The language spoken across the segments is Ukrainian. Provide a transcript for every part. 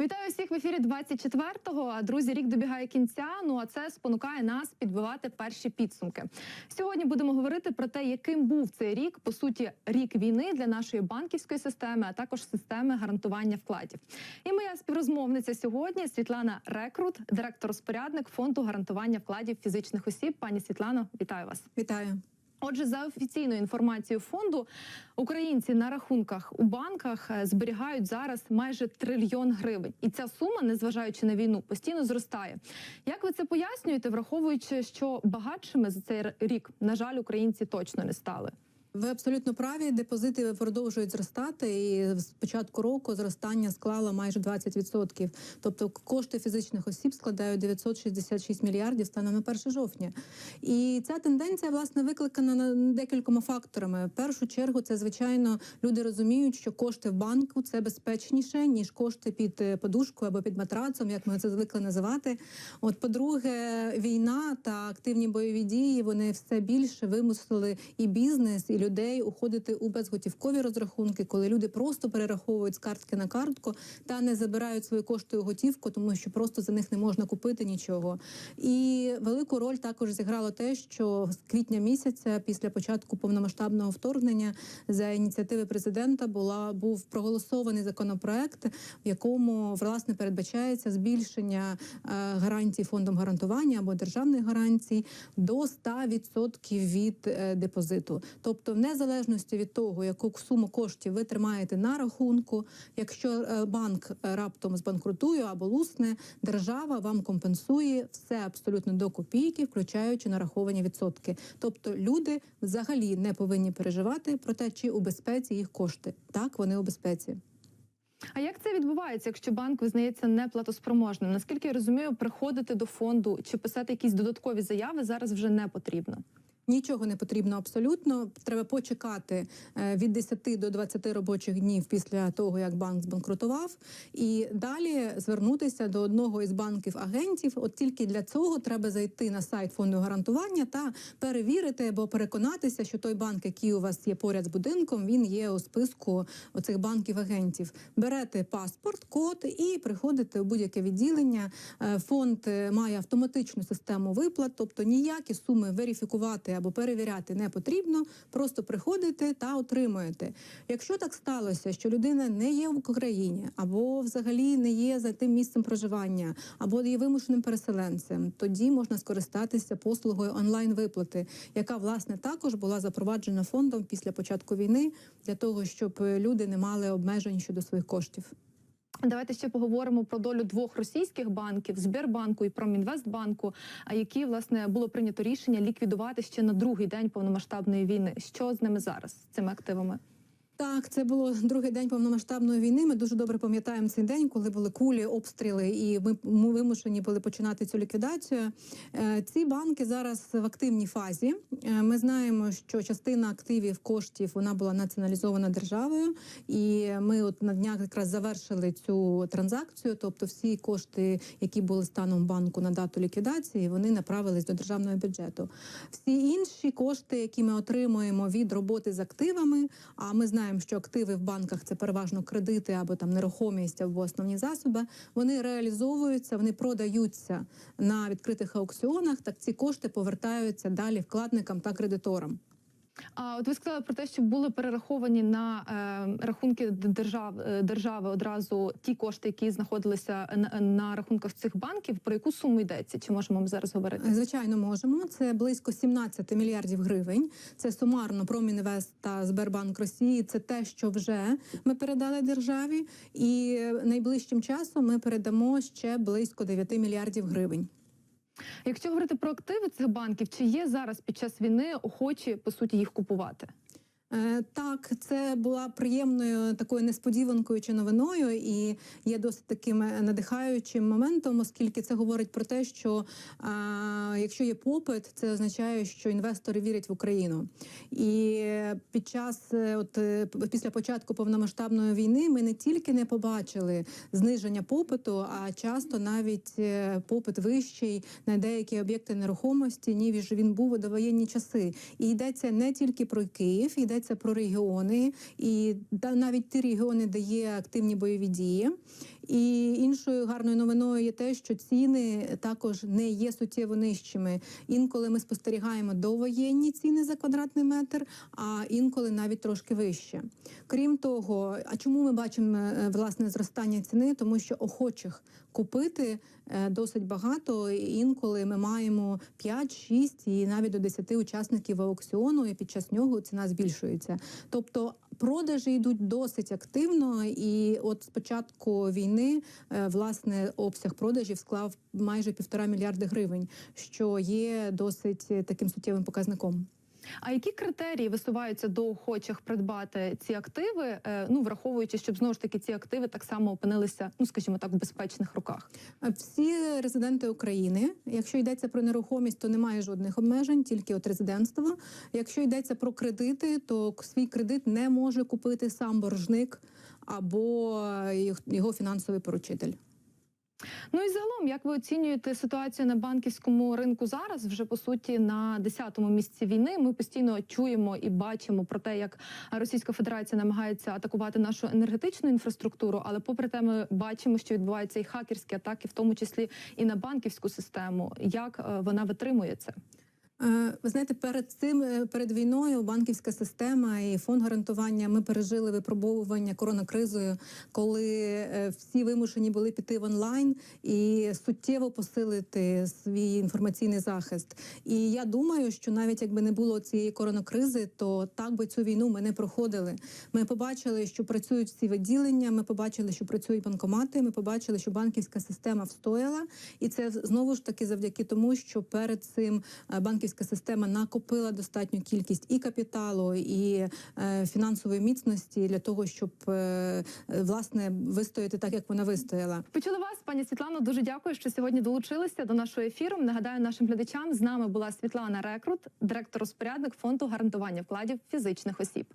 Вітаю всіх в ефірі 24-го. А, Друзі, рік добігає кінця. Ну а це спонукає нас підбивати перші підсумки. Сьогодні будемо говорити про те, яким був цей рік, по суті, рік війни для нашої банківської системи, а також системи гарантування вкладів. І моя співрозмовниця сьогодні Світлана Рекрут, директор-розпорядник фонду гарантування вкладів фізичних осіб. Пані Світлано, вітаю вас. Вітаю. Отже, за офіційною інформацією фонду, українці на рахунках у банках е, зберігають зараз майже трильйон гривень, і ця сума, незважаючи на війну, постійно зростає. Як ви це пояснюєте, враховуючи, що багатшими за цей рік, на жаль, українці точно не стали? Ви абсолютно праві. Депозити продовжують зростати, і з початку року зростання склало майже 20%. Тобто кошти фізичних осіб складають 966 мільярдів станом на 1 жовтня. І ця тенденція власне викликана на декількома факторами. В першу чергу, це звичайно люди розуміють, що кошти в банку це безпечніше ніж кошти під е, подушкою або під матрацом, як ми це звикли називати. От, по-друге, війна та активні бойові дії вони все більше вимусили і бізнес, і людей уходити у безготівкові розрахунки, коли люди просто перераховують з картки на картку та не забирають свої кошти у готівку, тому що просто за них не можна купити нічого. І велику роль також зіграло те, що з квітня місяця, після початку повномасштабного вторгнення, за ініціативи президента була був проголосований законопроект, в якому власне передбачається збільшення е, гарантій фондом гарантування або державних гарантій до 100% від е, депозиту. Тобто, в незалежності від того, яку суму коштів ви тримаєте на рахунку, якщо е, банк е, раптом збанкрутує або лусне, держава вам компенсує все абсолютно до копійки, включаючи нараховані відсотки. Тобто люди взагалі не повинні переживати про те, чи у безпеці їх кошти. Так, вони у безпеці. А як це відбувається, якщо банк визнається неплатоспроможним? Наскільки я розумію, приходити до фонду чи писати якісь додаткові заяви зараз вже не потрібно. Нічого не потрібно абсолютно. Треба почекати е, від 10 до 20 робочих днів після того, як банк збанкрутував, і далі звернутися до одного із банків агентів. От тільки для цього треба зайти на сайт фонду гарантування та перевірити або переконатися, що той банк, який у вас є поряд з будинком, він є у списку оцих банків агентів. Берете паспорт, код і приходите у будь-яке відділення. Е, Фонд е, має автоматичну систему виплат, тобто ніякі суми верифікувати або перевіряти не потрібно. Просто приходите та отримуєте. Якщо так сталося, що людина не є в Україні, або взагалі не є за тим місцем проживання, або є вимушеним переселенцем, тоді можна скористатися послугою онлайн виплати, яка власне також була запроваджена фондом після початку війни для того, щоб люди не мали обмежень щодо своїх коштів. Давайте ще поговоримо про долю двох російських банків Збірбанку і Промінвестбанку, які власне було прийнято рішення ліквідувати ще на другий день повномасштабної війни. Що з ними зараз цими активами? Так, це було другий день повномасштабної війни. Ми дуже добре пам'ятаємо цей день, коли були кулі, обстріли, і ми ми вимушені були починати цю ліквідацію. Е, Ці банки зараз в активній фазі. Е, Ми знаємо, що частина активів коштів вона була націоналізована державою, і ми от на днях якраз завершили цю транзакцію. Тобто, всі кошти, які були станом банку на дату ліквідації, вони направились до державного бюджету. Всі інші кошти, які ми отримуємо від роботи з активами, а ми знаємо, що активи в банках це переважно кредити або там нерухомість або основні засоби. Вони реалізовуються, вони продаються на відкритих аукціонах. Так ці кошти повертаються далі вкладникам та кредиторам. А от ви сказали про те, що були перераховані на е, рахунки держав е, держави одразу ті кошти, які знаходилися на, на рахунках цих банків. Про яку суму йдеться? Чи можемо ми зараз говорити? Звичайно, можемо. Це близько 17 мільярдів гривень. Це сумарно Промінвест та Сбербанк Росії. Це те, що вже ми передали державі, і найближчим часом ми передамо ще близько 9 мільярдів гривень. Якщо говорити про активи цих банків, чи є зараз під час війни охочі по суті їх купувати? Е, Так, це була приємною такою несподіванкою чи новиною, і є досить таким е, надихаючим моментом, оскільки це говорить про те, що а, якщо є попит, це означає, що інвестори вірять в Україну. І під час е, от після початку повномасштабної війни ми не тільки не побачили зниження попиту, а часто навіть попит вищий на деякі об'єкти нерухомості, ніж він був у довоєнні часи. І йдеться не тільки про Київ, йдеться про регіони, і навіть ті регіони, де є активні бойові дії. І іншою гарною новиною є те, що ціни також не є суттєво нижчими. Інколи ми спостерігаємо довоєнні ціни за квадратний метр, а інколи навіть трошки вище. Крім того, а чому ми бачимо е, власне зростання ціни? Тому що охочих купити е, досить багато. І Інколи ми маємо 5-6 і навіть до 10 учасників аукціону, і під час нього ціна збільшується. Тобто продажі йдуть досить активно, і от з початку війни е, власне обсяг продажів склав майже півтора мільярди гривень, що є досить е, таким суттєвим показником. А які критерії висуваються до охочих придбати ці активи? е, Ну враховуючи, щоб знову ж таки ці активи так само опинилися, ну скажімо так, в безпечних руках. Всі резиденти України, якщо йдеться про нерухомість, то немає жодних обмежень, тільки от резидентство. Якщо йдеться про кредити, то свій кредит не може купити сам боржник або його фінансовий поручитель. Ну і загалом, як ви оцінюєте ситуацію на банківському ринку зараз? Вже по суті на 10-му місці війни. Ми постійно чуємо і бачимо про те, як Російська Федерація намагається атакувати нашу енергетичну інфраструктуру. Але попри те, ми бачимо, що відбуваються і хакерські атаки, в тому числі і на банківську систему. Як е, вона витримує це? Е, Ви знаєте, перед цим е, перед війною банківська система і фонд гарантування ми пережили випробовування коронакризою, коли е, всі вимушені були піти в онлайн і суттєво посилити свій інформаційний захист. І я думаю, що навіть якби не було цієї коронакризи, то так би цю війну ми не проходили. Ми побачили, що працюють всі відділення. Ми побачили, що працюють банкомати. Ми побачили, що банківська система встояла, і це знову ж таки завдяки тому, що перед цим е, банківська система накопила достатню кількість і капіталу, і е, фінансової міцності для того, щоб е, власне вистояти так, як вона вистояла. Почули вас, пані Світлано. Дуже дякую, що сьогодні долучилися до нашого ефіру. Нагадаю нашим глядачам. З нами була Світлана Рекрут, директор-розпорядник фонду гарантування вкладів фізичних осіб.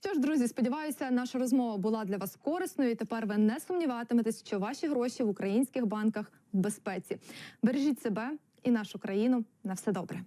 Що ж, друзі, сподіваюся, наша розмова була для вас корисною. і Тепер ви не сумніватиметесь, що ваші гроші в українських банках в безпеці. Бережіть себе і нашу країну. На все добре.